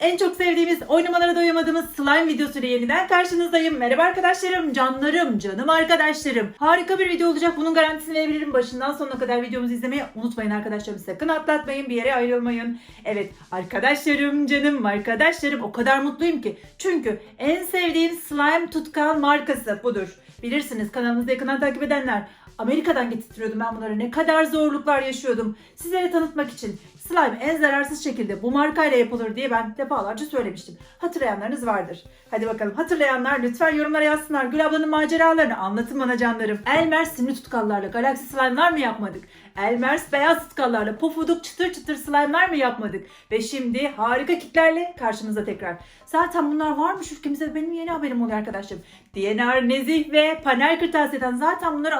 En çok sevdiğimiz, oynamalara doyamadığımız slime videosuyla yeniden karşınızdayım. Merhaba arkadaşlarım, canlarım, canım arkadaşlarım. Harika bir video olacak. Bunun garantisini verebilirim. Başından sonuna kadar videomuzu izlemeyi unutmayın arkadaşlarım. Sakın atlatmayın, bir yere ayrılmayın. Evet arkadaşlarım, canım arkadaşlarım o kadar mutluyum ki. Çünkü en sevdiğim slime tutkal markası budur. Bilirsiniz kanalımızda yakından takip edenler. Amerika'dan getirtiyordum ben bunları. Ne kadar zorluklar yaşıyordum. Sizlere tanıtmak için slime en zararsız şekilde bu markayla yapılır diye ben defalarca söylemiştim. Hatırlayanlarınız vardır. Hadi bakalım hatırlayanlar lütfen yorumlara yazsınlar. Gül ablanın maceralarını anlatın bana canlarım. Elmer sinir tutkallarla galaksi slime'lar mı yapmadık? Elmers beyaz tutkallarla pofuduk çıtır çıtır slime'lar mı yapmadık? Ve şimdi harika kitlerle karşınızda tekrar. Zaten bunlar varmış ülkemizde benim yeni haberim oluyor arkadaşlarım. DNR, Nezih ve Panel Kırtasiye'den zaten bunları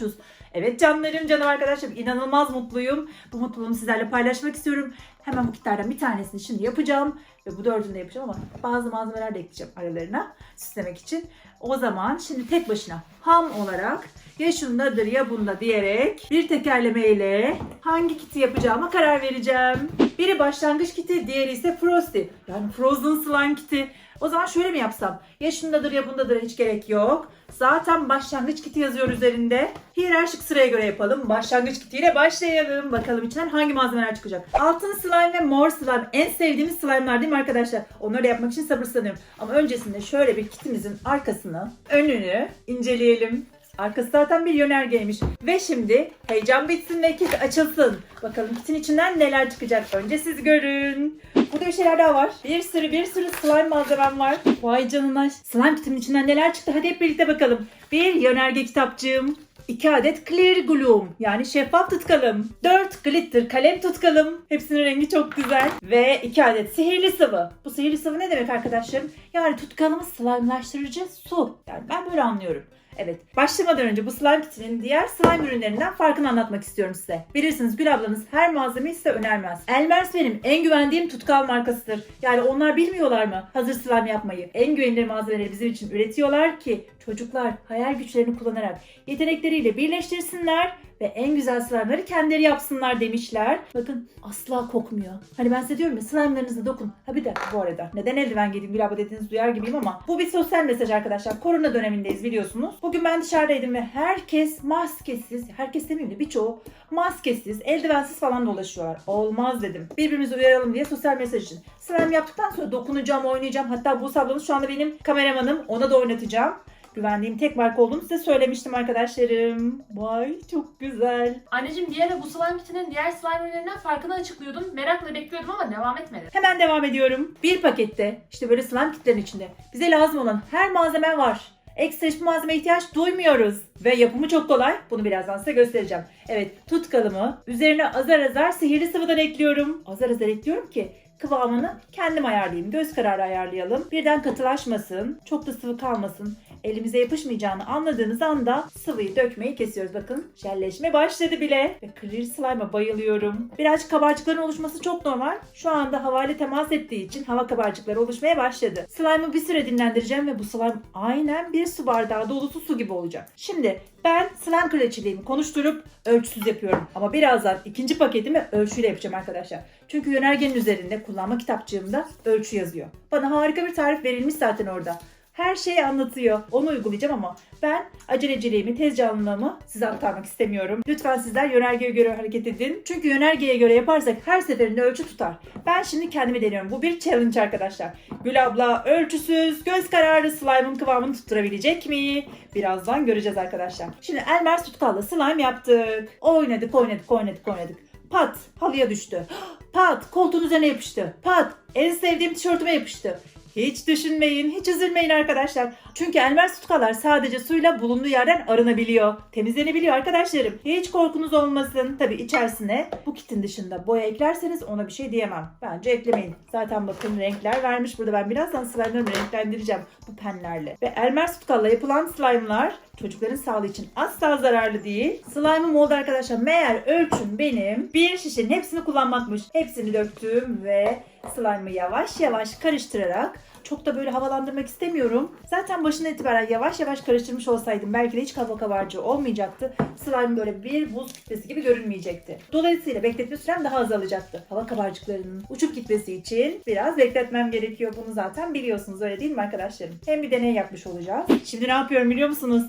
luxos Evet canlarım, canım arkadaşlarım inanılmaz mutluyum. Bu mutluluğumu sizlerle paylaşmak istiyorum. Hemen bu kitlerden bir tanesini şimdi yapacağım. Ve bu dördünü de yapacağım ama bazı malzemeler de ekleyeceğim aralarına süslemek için. O zaman şimdi tek başına ham olarak ya şundadır ya bunda diyerek bir tekerlemeyle hangi kiti yapacağıma karar vereceğim. Biri başlangıç kiti, diğeri ise Frosty. Yani Frozen Slime kiti. O zaman şöyle mi yapsam? Ya şundadır ya bundadır hiç gerek yok. Zaten başlangıç kiti yazıyor üzerinde. Hiyerarşik sıraya göre yapalım. Başlangıç kitiyle başlayalım. Bakalım içinden hangi malzemeler çıkacak. Altın slime ve mor slime en sevdiğimiz slime'lar değil mi arkadaşlar? Onları yapmak için sabırsızlanıyorum. Ama öncesinde şöyle bir kitimizin arkasını, önünü inceleyelim. Arkası zaten bir yönergeymiş. Ve şimdi heyecan bitsin ve kit açılsın. Bakalım kitin içinden neler çıkacak. Önce siz görün. Burada bir şeyler daha var. Bir sürü bir sürü slime malzemem var. Vay canına. Slime kitimin içinden neler çıktı? Hadi hep birlikte bakalım. Bir yönerge kitapçığım. 2 adet clear gloom yani şeffaf tutkalım. 4 glitter kalem tutkalım. Hepsinin rengi çok güzel. Ve 2 adet sihirli sıvı. Bu sihirli sıvı ne demek arkadaşlarım? Yani tutkalımı slime'laştırıcı su. Yani ben böyle anlıyorum. Evet. Başlamadan önce bu slime kitinin diğer slime ürünlerinden farkını anlatmak istiyorum size. Bilirsiniz Gül ablanız her malzemeyi size önermez. Elmers benim en güvendiğim tutkal markasıdır. Yani onlar bilmiyorlar mı hazır slime yapmayı? En güvenilir malzemeleri bizim için üretiyorlar ki çocuklar hayal güçlerini kullanarak yetenekleriyle birleştirsinler ve en güzel slime'ları kendileri yapsınlar demişler. Bakın asla kokmuyor. Hani ben size diyorum ya slime'larınıza dokun. Ha bir de bu arada neden eldiven giydim Gül abla dediğinizi duyar gibiyim ama bu bir sosyal mesaj arkadaşlar. Korona dönemindeyiz biliyorsunuz. Bugün ben dışarıdaydım ve herkes maskesiz, herkes demeyeyim de birçoğu maskesiz, eldivensiz falan dolaşıyorlar. Olmaz dedim. Birbirimizi uyaralım diye sosyal mesaj için. Slime yaptıktan sonra dokunacağım, oynayacağım. Hatta bu ablamız şu anda benim kameramanım. Ona da oynatacağım. Güvendiğim tek marka olduğunu size söylemiştim arkadaşlarım. Vay çok güzel. Anneciğim diğer bu slime kitinin diğer slime ürünlerinden farkını açıklıyordun. Merakla bekliyordum ama devam etmedi. Hemen devam ediyorum. Bir pakette işte böyle slime kitlerin içinde bize lazım olan her malzeme var. Ekstra hiçbir malzeme ihtiyaç duymuyoruz. Ve yapımı çok kolay. Bunu birazdan size göstereceğim. Evet tutkalımı üzerine azar azar sihirli sıvıdan ekliyorum. Azar azar ekliyorum ki kıvamını kendim ayarlayayım. Göz kararı ayarlayalım. Birden katılaşmasın. Çok da sıvı kalmasın. Elimize yapışmayacağını anladığınız anda sıvıyı dökmeyi kesiyoruz. Bakın jelleşme başladı bile. Ve clear slime'a bayılıyorum. Birazcık kabarcıkların oluşması çok normal. Şu anda havayla temas ettiği için hava kabarcıkları oluşmaya başladı. Slime'ı bir süre dinlendireceğim ve bu slime aynen bir su bardağı dolusu su gibi olacak. Şimdi ben slime kraliçeliğimi konuşturup ölçüsüz yapıyorum. Ama birazdan ikinci paketimi ölçüyle yapacağım arkadaşlar. Çünkü yönergenin üzerinde kullanma kitapçığımda ölçü yazıyor. Bana harika bir tarif verilmiş zaten orada. Her şeyi anlatıyor. Onu uygulayacağım ama ben aceleciliğimi, tez canlılığımı size aktarmak istemiyorum. Lütfen sizler yönergeye göre hareket edin. Çünkü yönergeye göre yaparsak her seferinde ölçü tutar. Ben şimdi kendimi deniyorum. Bu bir challenge arkadaşlar. Gül abla ölçüsüz, göz kararı slime'ın kıvamını tutturabilecek mi? Birazdan göreceğiz arkadaşlar. Şimdi Elmer tutkalla slime yaptık. Oynadık, oynadık, oynadık, oynadık. Pat halıya düştü. Pat koltuğun üzerine yapıştı. Pat en sevdiğim tişörtüme yapıştı. Hiç düşünmeyin, hiç üzülmeyin arkadaşlar. Çünkü elmer tutkalar sadece suyla bulunduğu yerden arınabiliyor. Temizlenebiliyor arkadaşlarım. Hiç korkunuz olmasın. Tabi içerisine bu kitin dışında boya eklerseniz ona bir şey diyemem. Bence eklemeyin. Zaten bakın renkler vermiş burada. Ben birazdan slime'larımı renklendireceğim bu penlerle. Ve elmer tutkalla yapılan slime'lar çocukların sağlığı için asla zararlı değil. Slime'ım oldu arkadaşlar. Meğer ölçüm benim bir şişenin hepsini kullanmakmış. Hepsini döktüm ve slime'ı yavaş yavaş karıştırarak çok da böyle havalandırmak istemiyorum. Zaten başından itibaren yavaş yavaş karıştırmış olsaydım belki de hiç hava kabarcığı olmayacaktı. Slime böyle bir buz kütlesi gibi görünmeyecekti. Dolayısıyla bekletme sürem daha azalacaktı. Hava kabarcıklarının uçup gitmesi için biraz bekletmem gerekiyor. Bunu zaten biliyorsunuz öyle değil mi arkadaşlarım? Hem bir deney yapmış olacağız. Şimdi ne yapıyorum biliyor musunuz?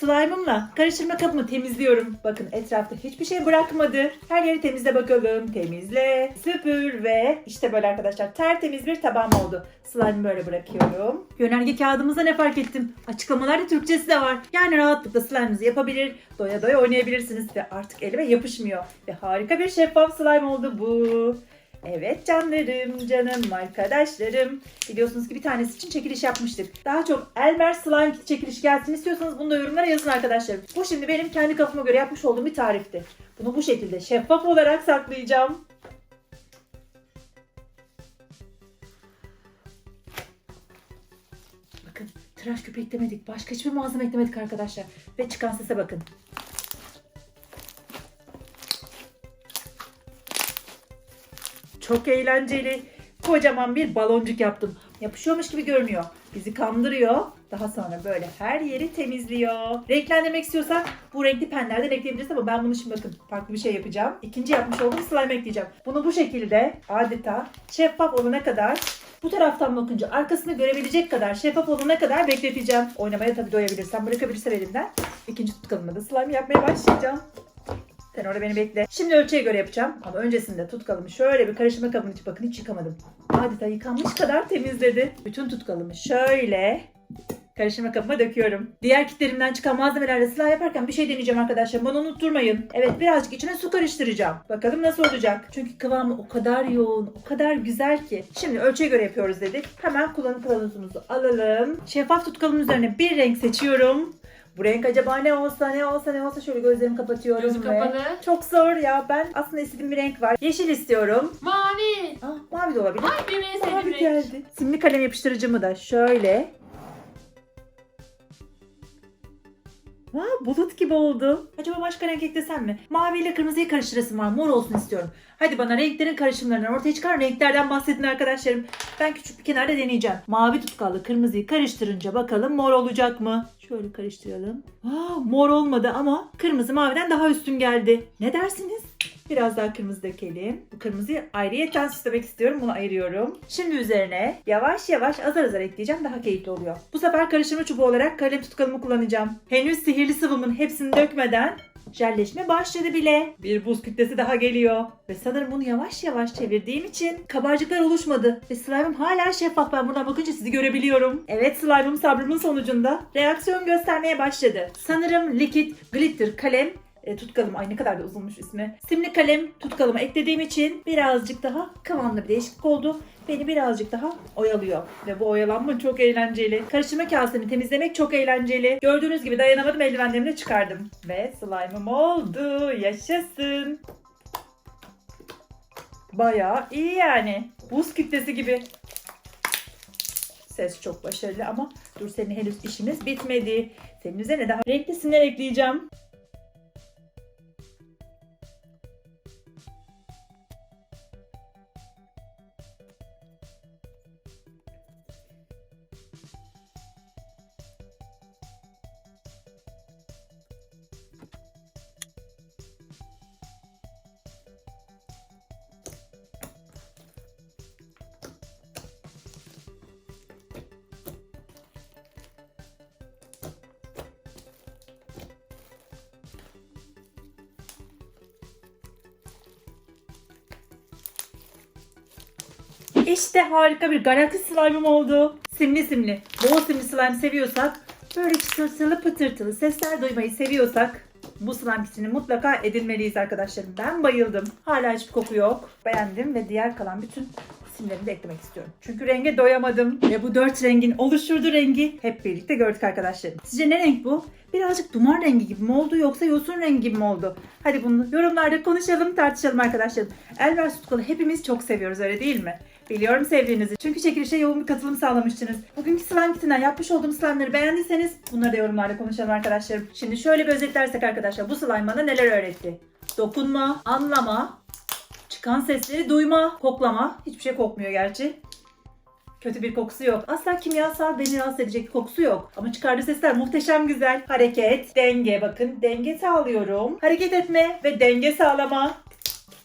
Slime'ımla karıştırma kabımı temizliyorum. Bakın etrafta hiçbir şey bırakmadı. Her yeri temizle bakalım. Temizle, süpür ve işte böyle arkadaşlar tertemiz bir tabağım oldu. Slime'ı böyle bırakıyorum. Yönerge kağıdımızda ne fark ettim? Açıklamalarda Türkçesi de var. Yani rahatlıkla slime'ınızı yapabilir, doya doya oynayabilirsiniz ve artık elime yapışmıyor. Ve harika bir şeffaf slime oldu bu. Evet canlarım, canım arkadaşlarım. Biliyorsunuz ki bir tanesi için çekiliş yapmıştık. Daha çok Elmer Slime Kit çekilişi gelsin istiyorsanız bunu da yorumlara yazın arkadaşlarım. Bu şimdi benim kendi kafama göre yapmış olduğum bir tarifti. Bunu bu şekilde şeffaf olarak saklayacağım. Bakın tıraş köpüğü eklemedik. Başka hiçbir malzeme eklemedik arkadaşlar. Ve çıkan sese bakın. Çok eğlenceli. Kocaman bir baloncuk yaptım. Yapışıyormuş gibi görünüyor. Bizi kandırıyor. Daha sonra böyle her yeri temizliyor. Renklendirmek istiyorsak bu renkli penlerden ekleyebiliriz ama ben bunu şimdi bakın farklı bir şey yapacağım. İkinci yapmış olduğum slime ekleyeceğim. Bunu bu şekilde adeta şeffaf olana kadar bu taraftan bakınca arkasını görebilecek kadar şeffaf olana kadar bekleteceğim. Oynamaya tabii doyabilirsem bırakabilirsem elimden. İkinci tutkalımda da slime yapmaya başlayacağım. Sen orada beni bekle. Şimdi ölçüye göre yapacağım. Ama öncesinde tutkalımı şöyle bir karıştırma kabının içi bakın hiç yıkamadım. Adeta yıkanmış kadar temizledi. Bütün tutkalımı şöyle karıştırma kabıma döküyorum. Diğer kitlerimden çıkan malzemelerle slime yaparken bir şey deneyeceğim arkadaşlar. Bunu unutturmayın. Evet birazcık içine su karıştıracağım. Bakalım nasıl olacak. Çünkü kıvamı o kadar yoğun, o kadar güzel ki. Şimdi ölçüye göre yapıyoruz dedik. Hemen kullanım kılavuzumuzu alalım. Şeffaf tutkalımın üzerine bir renk seçiyorum. Bu renk acaba ne olsa ne olsa ne olsa şöyle gözlerimi kapatıyorum Gözü ve... kapalı. Çok zor ya. Ben aslında istediğim bir renk var. Yeşil istiyorum. Mavi. Ah, mavi de olabilir. Ay benim en sevdiğim Mavi renk. geldi. Simli kalem yapıştırıcımı da şöyle. Aa, bulut gibi oldu. Acaba başka renk eklesem mi? Mavi ile kırmızıyı karıştırasım var. Mor olsun istiyorum. Hadi bana renklerin karışımlarından ortaya çıkan renklerden bahsedin arkadaşlarım. Ben küçük bir kenarda deneyeceğim. Mavi tutkallı kırmızıyı karıştırınca bakalım mor olacak mı? Şöyle karıştıralım. Aa, mor olmadı ama kırmızı maviden daha üstün geldi. Ne dersiniz? Biraz daha kırmızı dökelim. Bu kırmızıyı ayrıyeten süslemek istiyorum. Bunu ayırıyorum. Şimdi üzerine yavaş yavaş azar azar ekleyeceğim. Daha keyifli oluyor. Bu sefer karıştırma çubuğu olarak kalem tutkalımı kullanacağım. Henüz sihirli sıvımın hepsini dökmeden jelleşme başladı bile. Bir buz kütlesi daha geliyor. Ve sanırım bunu yavaş yavaş çevirdiğim için kabarcıklar oluşmadı. Ve slime'ım hala şeffaf. Ben buradan bakınca sizi görebiliyorum. Evet slime'ım sabrımın sonucunda reaksiyon göstermeye başladı. Sanırım liquid glitter kalem e, tutkalım. Ay ne kadar da uzunmuş ismi. Simli kalem tutkalımı eklediğim için birazcık daha kıvamlı bir değişiklik oldu. Beni birazcık daha oyalıyor. Ve bu oyalanma çok eğlenceli. Karıştırma kasemi temizlemek çok eğlenceli. Gördüğünüz gibi dayanamadım eldivenlerimi çıkardım. Ve slime'ım oldu. Yaşasın. Bayağı iyi yani. Buz kütlesi gibi. Ses çok başarılı ama dur senin henüz işimiz bitmedi. Senin üzerine daha renkli simler ekleyeceğim. İşte harika bir garanti slime'ım oldu. Simli simli, bol simli slime seviyorsak, böyle çıtırtılı pıtırtılı sesler duymayı seviyorsak bu slime kitini mutlaka edinmeliyiz arkadaşlarım. Ben bayıldım. Hala hiçbir koku yok. Beğendim ve diğer kalan bütün simlerimi de eklemek istiyorum. Çünkü renge doyamadım. Ve bu dört rengin oluşturduğu rengi hep birlikte gördük arkadaşlarım. Sizce ne renk bu? Birazcık duman rengi gibi mi oldu yoksa yosun rengi gibi mi oldu? Hadi bunu yorumlarda konuşalım, tartışalım arkadaşlarım. Elmer Tutkalı hepimiz çok seviyoruz öyle değil mi? Biliyorum sevdiğinizi. Çünkü çekilişe yoğun bir katılım sağlamıştınız. Bugünkü slime kitinden yapmış olduğum slime'ları beğendiyseniz bunları da yorumlarda konuşalım arkadaşlarım. Şimdi şöyle bir özetlersek arkadaşlar bu slime bana neler öğretti? Dokunma, anlama, Çıkan sesleri duyma, koklama. Hiçbir şey kokmuyor gerçi. Kötü bir kokusu yok. Asla kimyasal beni rahatsız edecek bir kokusu yok. Ama çıkardığı sesler muhteşem güzel. Hareket, denge bakın. Denge sağlıyorum. Hareket etme ve denge sağlama.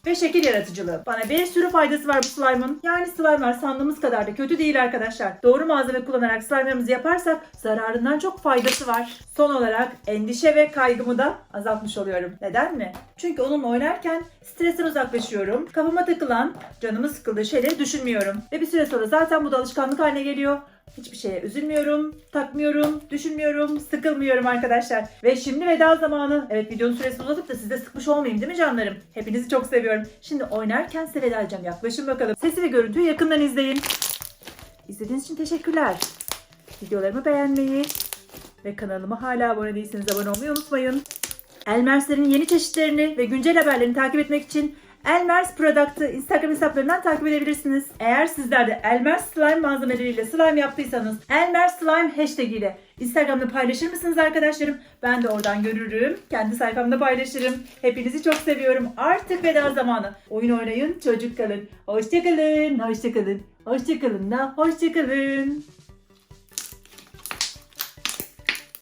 Ve şekil yaratıcılığı. Bana bir sürü faydası var bu slime'ın. Yani slime'lar sandığımız kadar da kötü değil arkadaşlar. Doğru malzeme kullanarak slime'larımızı yaparsak zararından çok faydası var. Son olarak endişe ve kaygımı da azaltmış oluyorum. Neden mi? Çünkü onunla oynarken stresten uzaklaşıyorum. Kafama takılan, canımı sıkıldığı şeyleri düşünmüyorum. Ve bir süre sonra zaten bu da alışkanlık haline geliyor. Hiçbir şeye üzülmüyorum, takmıyorum, düşünmüyorum, sıkılmıyorum arkadaşlar. Ve şimdi veda zamanı. Evet videonun süresini uzatıp da size sıkmış olmayayım değil mi canlarım? Hepinizi çok seviyorum. Şimdi oynarken size veda edeceğim. Yaklaşın bakalım. Sesi ve görüntüyü yakından izleyin. İzlediğiniz için teşekkürler. Videolarımı beğenmeyi ve kanalıma hala abone değilseniz abone olmayı unutmayın. Elmers'lerin yeni çeşitlerini ve güncel haberlerini takip etmek için Elmers Product'ı Instagram hesaplarından takip edebilirsiniz. Eğer sizler de Elmers Slime malzemeleriyle slime yaptıysanız Elmers Slime hashtag ile Instagram'da paylaşır mısınız arkadaşlarım? Ben de oradan görürüm. Kendi sayfamda paylaşırım. Hepinizi çok seviyorum. Artık veda zamanı. Oyun oynayın, çocuk kalın. Hoşçakalın, hoşçakalın, hoşçakalın da hoşçakalın.